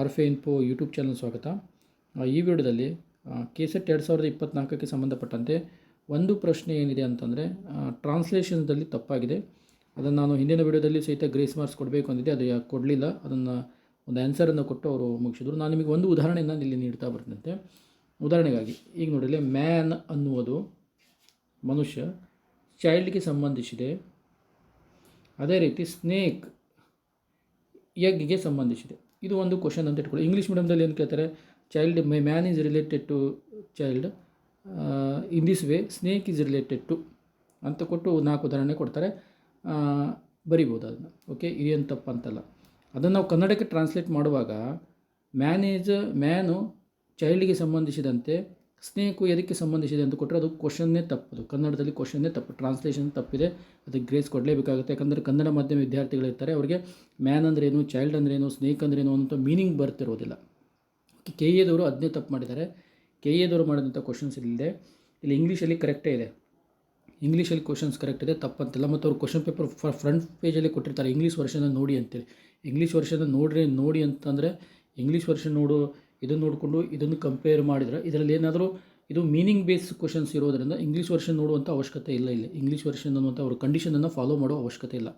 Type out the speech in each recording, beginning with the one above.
ಆರ್ಫೆ info YouTube channel ಸ್ವಾಗತ. ಈ ವಿಡಿಯೋದಲ್ಲಿ ಕೆ ಸೆಟ್ ಎರಡು ಸಾವಿರದ ಇಪ್ಪತ್ತ್ನಾಲ್ಕಕ್ಕೆ ಸಂಬಂಧಪಟ್ಟಂತೆ ಒಂದು ಪ್ರಶ್ನೆ ಏನಿದೆ ಅಂತಂದರೆ ಟ್ರಾನ್ಸ್ಲೇಷನ್ದಲ್ಲಿ ತಪ್ಪಾಗಿದೆ. ಅದನ್ನು ನಾನು ಹಿಂದಿನ ವಿಡಿಯೋದಲ್ಲಿ ಸಹಿತ ಗ್ರೇಸ್ ಮಾರ್ಕ್ಸ್ ಕೊಡಬೇಕು ಅಂದಿದೆ ಅದು ಯಾಕೆ ಕೊಡಲಿಲ್ಲ. ಅದನ್ನು ಒಂದು ಆನ್ಸರನ್ನು ಕೊಟ್ಟು ಅವರು ಮುಗಿಸಿದ್ರು. ನಾನು ನಿಮಗೆ ಒಂದು ಉದಾಹರಣೆಯನ್ನು ಇಲ್ಲಿ ನೀಡ್ತಾ ಬರ್ತಂತೆ ಉದಾಹರಣೆಗಾಗಿ, ಈಗ ನೋಡಿಲಿ ಮ್ಯಾನ್ ಅನ್ನುವುದು ಮನುಷ್ಯ ಚೈಲ್ಡ್ಗೆ ಸಂಬಂಧಿಸಿದೆ. ಅದೇ ರೀತಿ ಸ್ನೇಕ್ ಎಗ್ಗೆ ಸಂಬಂಧಿಸಿದೆ. ಇದು ಒಂದು ಕ್ವಶನ್ ಅಂತ ಇಟ್ಕೊಳ್ಳಿ. ಇಂಗ್ಲೀಷ್ ಮೀಡಿಯಮ್ದಲ್ಲಿ ಏನು ಕೇಳ್ತಾರೆ? Child my man is related to child in this way snake is related to ಅಂತ ಕೊಟ್ಟು ನಾಲ್ಕು ಉದಾಹರಣೆ ಕೊಡ್ತಾರೆ. ಬರಿಬೋದು ಅದನ್ನು. ಓಕೆ ಇದೇನು ತಪ್ಪು ಅಂತಲ್ಲ. ಅದನ್ನು ನಾವು ಕನ್ನಡಕ್ಕೆ ಟ್ರಾನ್ಸ್ಲೇಟ್ ಮಾಡುವಾಗ ಮ್ಯಾನ್ ಈಸ್ ಮ್ಯಾನು ಚೈಲ್ಡ್ಗೆ ಸಂಬಂಧಿಸಿದಂತೆ ಸ್ನೇಕು ಎದಕ್ಕೆ ಸಂಬಂಧಿಸಿದೆ ಅಂತ ಕೊಟ್ಟರೆ ಅದು ಕ್ವಶನ್ನೇ ತಪ್ಪದು ಕನ್ನಡದಲ್ಲಿ ಕ್ವಶನ್ನೇ ತಪ್ಪು. ಟ್ರಾನ್ಸ್ಲೇಷನ್ ತಪ್ಪಿದೆ. ಅದಕ್ಕೆ ಗ್ರೇಸ್ ಕೊಡಲೇಬೇಕಾಗುತ್ತೆ. ಯಾಕಂದರೆ ಕನ್ನಡ ಮಾಧ್ಯಮ ವಿದ್ಯಾರ್ಥಿಗಳಿರ್ತಾರೆ. ಅವರಿಗೆ ಮ್ಯಾನ್ ಅಂದ್ರೇನು ಚೈಲ್ಡ್ ಅಂದ್ರೇನು ಸ್ನೇಕ್ ಅಂದ್ರೇನು ಅಂತ ಮೀನಿಂಗ್ ಬರ್ತಿರೋದಿಲ್ಲ. ಕೆ ಎದವರು ಅದನ್ನೇ ತಪ್ಪು ಮಾಡಿದ್ದಾರೆ. ಕೆ ಎದವರು ಮಾಡಿದಂಥ ಕ್ವಶನ್ಸ್ ಇಲ್ಲಿದೆ. ಇಲ್ಲಿ ಇಂಗ್ಲೀಷಲ್ಲಿ ಕರೆಕ್ಟೇ ಇದೆ. ಇಂಗ್ಲೀಷಲ್ಲಿ ಕ್ವಶನ್ಸ್ ಕರೆಕ್ಟ್ ಇದೆ. ತಪ್ಪಂತಿಲ್ಲ. ಮತ್ತು ಅವರು ಕ್ವಶನ್ ಪೇಪರ್ ಫ್ರಂಟ್ ಪೇಜಲ್ಲಿ ಕೊಟ್ಟಿರ್ತಾರೆ. ಇಂಗ್ಲೀಷ್ ವರ್ಷನ ನೋಡಿ ಅಂತೇಳಿ ಇಂಗ್ಲೀಷ್ ವರ್ಷನ ನೋಡ್ರಿ, ನೋಡಿ ಅಂತಂದರೆ ಇಂಗ್ಲೀಷ್ ವರ್ಷನ್ ನೋಡು ಇದನ್ನು ನೋಡಿಕೊಂಡು ಇದನ್ನು ಕಂಪೇರ್ ಮಾಡಿದರೆ ಇದರಲ್ಲಿ ಏನಾದರೂ ಇದು ಮೀನಿಂಗ್ ಬೇಸ್ ಕ್ವಶನ್ಸ್ ಇರೋದರಿಂದ ಇಂಗ್ಲೀಷ್ ವರ್ಷನ್ ನೋಡುವಂಥ ಅವಶ್ಯಕತೆ ಇಲ್ಲ ಇಲ್ಲಿ. ಇಂಗ್ಲೀಷ್ ವರ್ಷನ್ ಅನ್ನುವಂಥ ಅವರು ಕಂಡೀಷನನ್ನು ಫಾಲೋ ಮಾಡೋ ಅವಶ್ಯಕತೆ ಇಲ್ಲ.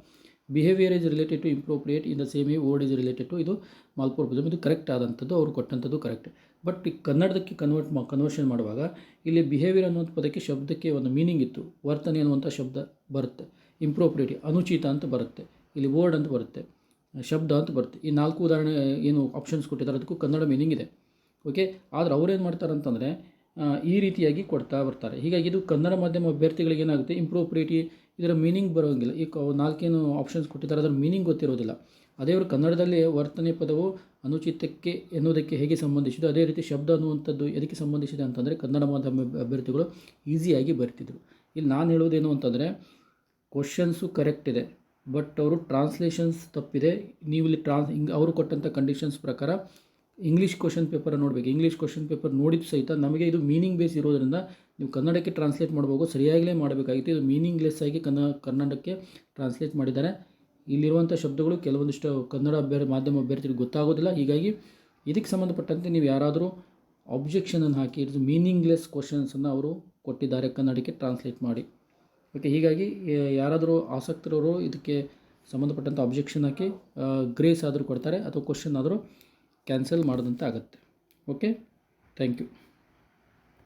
Behaviour is related to impropriate in the same word is related to ಇದು ಮಾಲ್ಪೋರ್ಬಿಸಮ್ ಇದು ಕರೆಕ್ಟ್ ಆದಂಥದ್ದು, ಅವರು ಕೊಟ್ಟಂಥದ್ದು ಕರೆಕ್ಟ್ ಬಟ್ ಈ ಕನ್ನಡದಕ್ಕೆ ಕನ್ವರ್ಟ್ ಮಾ ಕನ್ವರ್ಷನ್ ಮಾಡುವಾಗ ಇಲ್ಲಿ ಬಿಹೇವಿಯರ್ ಅನ್ನುವಂಥ ಪದಕ್ಕೆ ಶಬ್ದಕ್ಕೆ ಒಂದು ಮೀನಿಂಗ್ ಇತ್ತು. ವರ್ತನೆ ಅನ್ನುವಂಥ ಶಬ್ದ ಬರುತ್ತೆ. ಇಂಪ್ರೋಪ್ರಿಯೇಟಿ ಅನುಚಿತ ಅಂತ ಬರುತ್ತೆ. ಇಲ್ಲಿ ವರ್ಡ್ ಅಂತ ಬರುತ್ತೆ. ಶಬ್ದ ಅಂತ ಬರುತ್ತೆ. ಈ ನಾಲ್ಕು ಉದಾಹರಣೆ ಏನು ಆಪ್ಷನ್ಸ್ ಕೊಟ್ಟಿದ್ದಾರೆ, ಅದಕ್ಕೂ ಕನ್ನಡ ಮೀನಿಂಗ್ ಇದೆ. ಓಕೆ ಆದರೆ ಅವ್ರೇನು ಮಾಡ್ತಾರೆ ಅಂತಂದರೆ ಈ ರೀತಿಯಾಗಿ ಕೊಡ್ತಾ ಬರ್ತಾರೆ. ಹೀಗಾಗಿ ಇದು ಕನ್ನಡ ಮಾಧ್ಯಮ ಅಭ್ಯರ್ಥಿಗಳಿಗೆ ಏನಾಗುತ್ತೆ? ಇಂಪ್ರೋಪ್ರಿಯೇಟಿ ಇದರ ಮೀನಿಂಗ್ ಬರೋಂಗಿಲ್ಲ. ಈ ನಾಲ್ಕೇನು ಆಪ್ಷನ್ಸ್ ಕೊಟ್ಟಿದ್ದಾರೆ, ಅದರ ಮೀನಿಂಗ್ ಗೊತ್ತಿರೋದಿಲ್ಲ. ಅದೇ ಅವರು ಕನ್ನಡದಲ್ಲಿ ವರ್ತನೆ ಪದವು ಅನುಚಿತಕ್ಕೆ ಎನ್ನುವುದಕ್ಕೆ ಹೇಗೆ ಸಂಬಂಧಿಸಿದೆ, ಅದೇ ರೀತಿ ಶಬ್ದ ಅನ್ನುವಂಥದ್ದು ಎದಕ್ಕೆ ಸಂಬಂಧಿಸಿದೆ ಅಂತಂದರೆ ಕನ್ನಡ ಮಾಧ್ಯಮ ಅಭ್ಯರ್ಥಿಗಳು ಈಸಿಯಾಗಿ ಬರ್ತಿದ್ರು. ಇಲ್ಲಿ ನಾನು ಹೇಳೋದೇನು ಅಂತಂದರೆ ಕ್ವಶನ್ಸು ಕರೆಕ್ಟ್ ಇದೆ. ಬಟ್ ಅವರು ಟ್ರಾನ್ಸ್ಲೇಷನ್ಸ್ ತಪ್ಪಿದೆ. ನೀವು ಇಲ್ಲಿ ಟ್ರಾನ್ಸ್ ಹಿಂಗ್ ಅವರು ಕೊಟ್ಟಂಥ ಕಂಡೀಷನ್ಸ್ ಪ್ರಕಾರ ಇಂಗ್ಲೀಷ್ ಕ್ವಶನ್ ಪೇಪರ್ ನೋಡಬೇಕು. ಇಂಗ್ಲೀಷ್ ಕ್ವಶನ್ ಪೇಪರ್ ನೋಡಿದ ಸಹಿತ ನಮಗೆ ಇದು ಮೀನಿಂಗ್ ಬೇಸ್ ಇರೋದ್ರಿಂದ ನೀವು ಕನ್ನಡಕ್ಕೆ ಟ್ರಾನ್ಸ್ಲೇಟ್ ಮಾಡ್ಬೋದು, ಸರಿಯಾಗಲೇ ಮಾಡಬೇಕಾಗಿತ್ತು. ಇದು ಮೀನಿಂಗ್ಲೆಸ್ ಆಗಿ ಕನ್ನ ಕನ್ನಡಕ್ಕೆ ಟ್ರಾನ್ಸ್ಲೇಟ್ ಮಾಡಿದ್ದಾರೆ. ಇಲ್ಲಿರುವಂಥ ಶಬ್ದಗಳು ಕೆಲವೊಂದಿಷ್ಟು ಕನ್ನಡ ಅಭ್ಯರ್ಥಿ ಮಾಧ್ಯಮ ಅಭ್ಯರ್ಥಿಗಳು ಗೊತ್ತಾಗೋದಿಲ್ಲ. ಹೀಗಾಗಿ ಇದಕ್ಕೆ ಸಂಬಂಧಪಟ್ಟಂತೆ ನೀವು ಯಾರಾದರೂ ಅಬ್ಜೆಕ್ಷನನ್ನು ಹಾಕಿ, ಇದು ಮೀನಿಂಗ್ಲೆಸ್ ಕ್ವಶನ್ಸನ್ನು ಅವರು ಕೊಟ್ಟಿದ್ದಾರೆ ಕನ್ನಡಕ್ಕೆ ಟ್ರಾನ್ಸ್ಲೇಟ್ ಮಾಡಿ. ಓಕೆ ಹೀಗಾಗಿ ಯಾರಾದರೂ ಆಸಕ್ತಿರೋರು ಇದಕ್ಕೆ ಸಂಬಂಧಪಟ್ಟಂಥ ಅಬ್ಜೆಕ್ಷನ್ ಹಾಕಿ ಗ್ರೇಸ್ ಆದರೂ ಕೊಡ್ತಾರೆ, ಅಥವಾ ಕ್ವಶನ್ ಆದರೂ ಕ್ಯಾನ್ಸಲ್ ಮಾಡಿದಂತೆ ಆಗುತ್ತೆ. Okay thank you